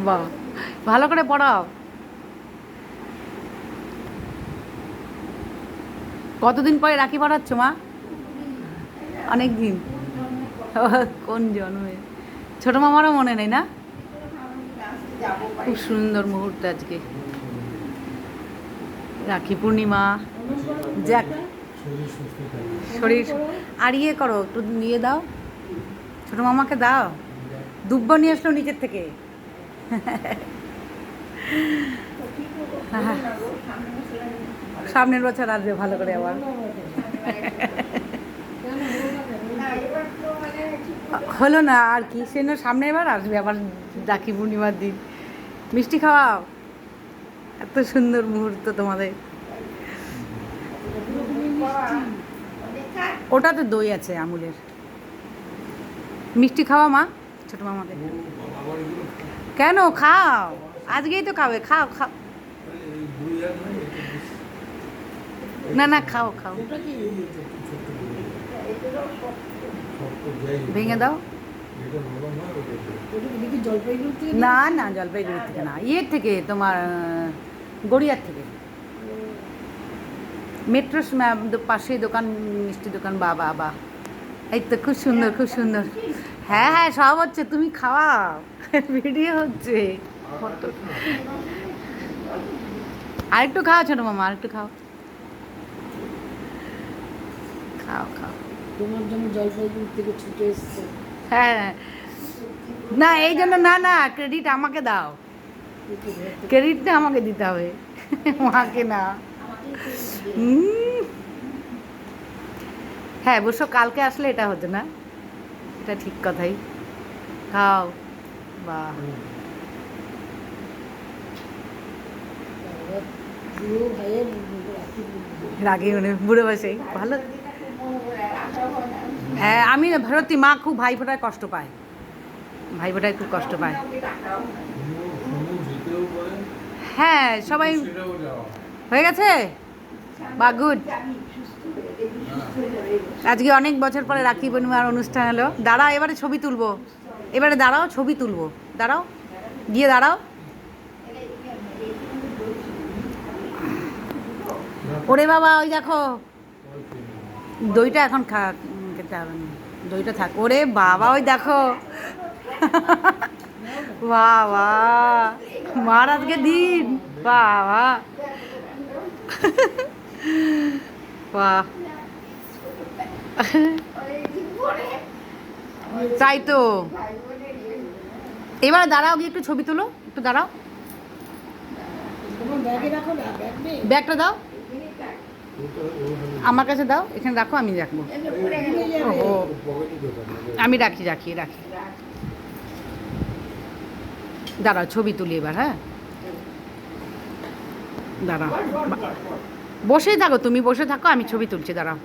বাহ, ভালো করে পড়াও। কতদিন পরে রাখি পড়াচ্ছ, মা? অনেক দিন কোন জন্মে? ছোট মামারও মনে নেই না? খুব সুন্দর মুহূর্ত আজকে। রাখি পূর্ণিমা। যাক, শরীর আর ইয়ে করো, একটু নিয়ে দাও। ছোট মামাকে দাও। দুব্ব নিয়ে আসলো নিচের থেকে। সামনের বছর আসবে ভালো করে আবার। হলো না আর কি সে না সামনের বার আসবে আবার রাখি পূর্ণিমার দিন। মিষ্টি খাওয়াও। এত সুন্দর মুহূর্ত তোমাদের। ওটাতে দই আছে আমুলের। মিষ্টি খাওয়া মা? ছোট মামাকে কেন? খাও। আজকেই তো খাবে। খাও খাও। না না, খাও খাও। ভেঙে দাও। না না জলপাইগুড়ি থেকে না। ইয়ের থেকে, তোমার গড়িয়ার থেকে। মেট্রো পাশে দোকান, মিষ্টি দোকান বা বা বা এই তো খুব সুন্দর খুব সুন্দর। হ্যাঁ হ্যাঁ সব হচ্ছে। তুমি খাওয়া ভিডিও হচ্ছে। আরেকটু খাও ছোট মামা আরেকটু খাও। খাও খাও। তোমার জন্য জলপাইগুড়ি থেকে ছুটে এসছে। হ্যাঁ। না এই জন্য না না ক্রেডিট আমাকে দাও। ক্রেডিটটা আমাকে দিতে হবে। মাকে না। হ্যাঁ অবশ্য কালকে আসলে এটা হতো না। এটা ঠিক কথাই। খাও। রাখি রাগে মানে বুড়ো বসেই ভালো। হ্যাঁ আমি ভারতী, মা খুব ভাই ফোটায় কষ্ট পায়। ভাই ফোটায় খুব কষ্ট পায়। হ্যাঁ সবাই হয়ে গেছে? বা গুড। আজকে অনেক বছর পরে রাখি পূর্ণিমার অনুষ্ঠান হলো। দাঁড়া এবারে ছবি তুলবো। এবারে দাঁড়াও, ছবি তুলবো। দাঁড়াও, গিয়ে দাঁড়াও। ওরে বাবা, ওই দেখো। দইটা এখন খা, খেতে হবে না। দইটা থাক। ওরে বাবা, ওই দেখো। বাবা, মার আজকে দিন। বাবা। বাহ। তাই তো। এবারে দাঁড়াও, গিয়ে একটু ছবি তুলো। একটু দাঁড়াও। ব্যাগটা দাও। আমার কাছে দাও, এখানে রাখো, আমি রাখব। আমি রাখি রাখি রাখি। দাঁড়াও, ছবি তুলি এবার হ্যাঁ? দাঁড়াও। বসেই থাকো তুমি, বসে থাকো, আমি ছবি তুলছি, দাঁড়াও।